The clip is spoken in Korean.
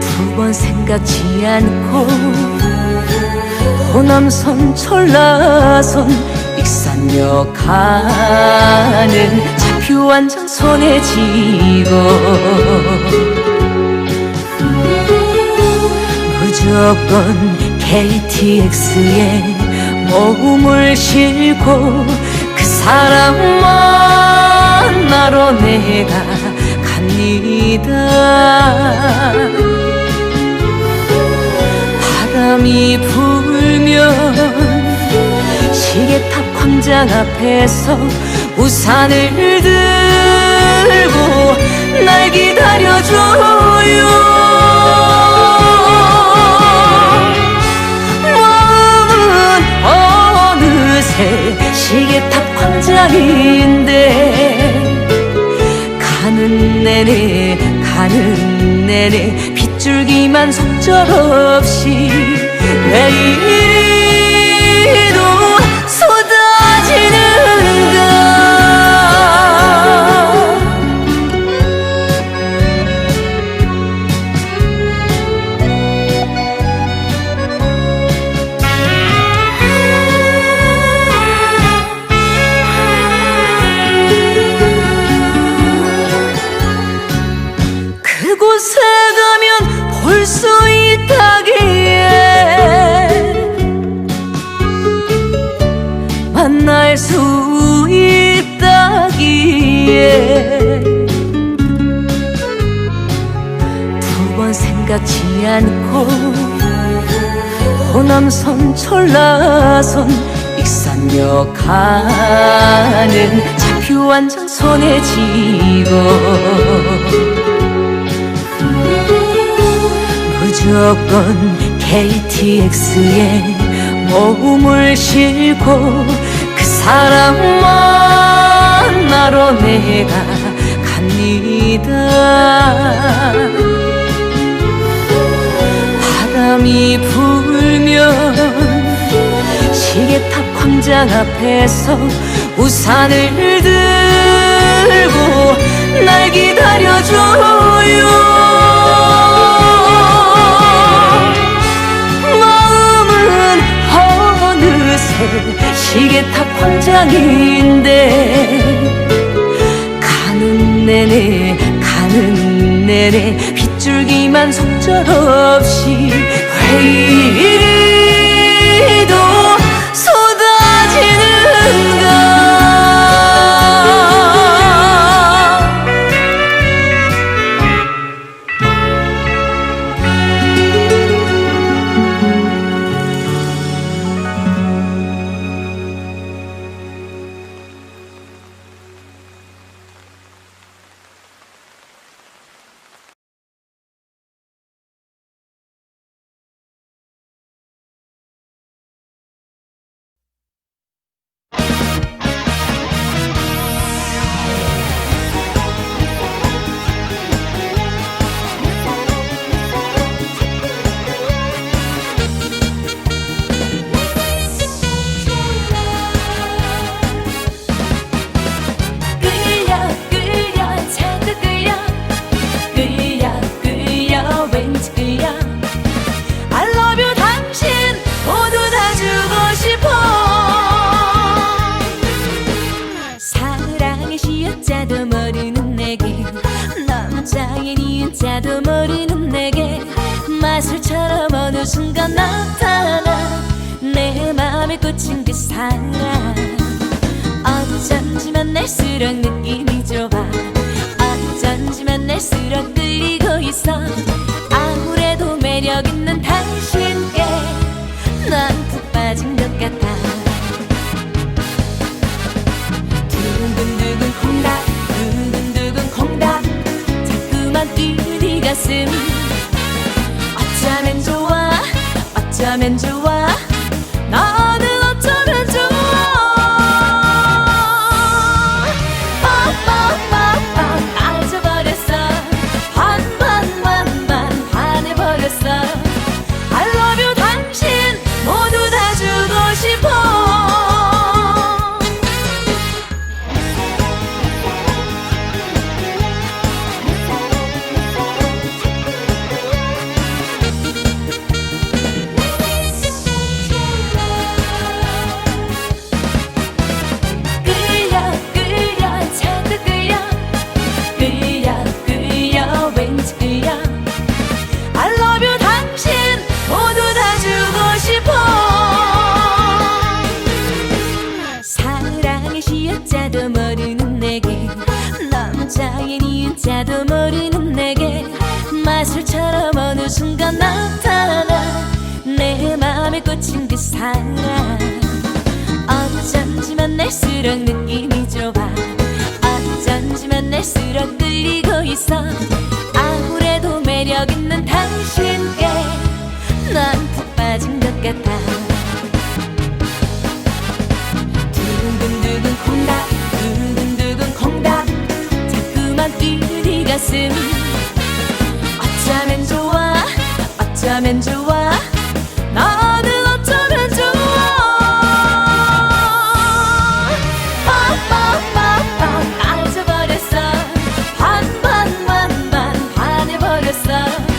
두 번 생각지 않고 호남선 전라선 익산역 가는 차표 한 장 손에 쥐고 무조건 KTX에 몸을 싣고 그 사람 만 나러 내가 갑니다. 바람이 불면 시계탑 광장 앞에서 우산을 들고 날 기다려줘요. 마음은 어느새 시계탑 광장인데 가는 내내 가는 내내 빗줄기만 속절없이 내일 그곳에 가면 볼 수 있다기에 만날 수 있다기에 두 번 생각지 않고 호남선 전라선 익산역 가는 차표 한 장 손에 쥐고 무조건 KTX에 몸을 싣고 그 사람 만나러 내가 갑니다. 바람이 불면 시계탑 광장 앞에서 우산을 들 광장인데 가는 내내 가는 내내 빗줄기만 속절없이 회의 꽂힌 그 사람 어쩐지 만 날수록 느낌이 좋아. 어쩐지 만 날수록 끌리고 있어. 아무래도 매력 있는 당신께 난 푹 빠진 것 같아. 두근두근 콩닥 두근두근 콩닥 자꾸만 네 가슴 어쩌면 좋아 어쩌면 좋아 진짜도 모르는 내게 마술처럼 어느 순간 나타나 내 맘에 꽂힌 그 사람 어쩐지 만 날수록 느낌이 좋아. 어쩐지 만 날수록 끌리고 있어. 아무래도 매력 있는 당신 어쩌면 좋아. 나는 어쩌면 좋아. 빠빠빠빠 빠져버렸어 반반반반 반해버렸어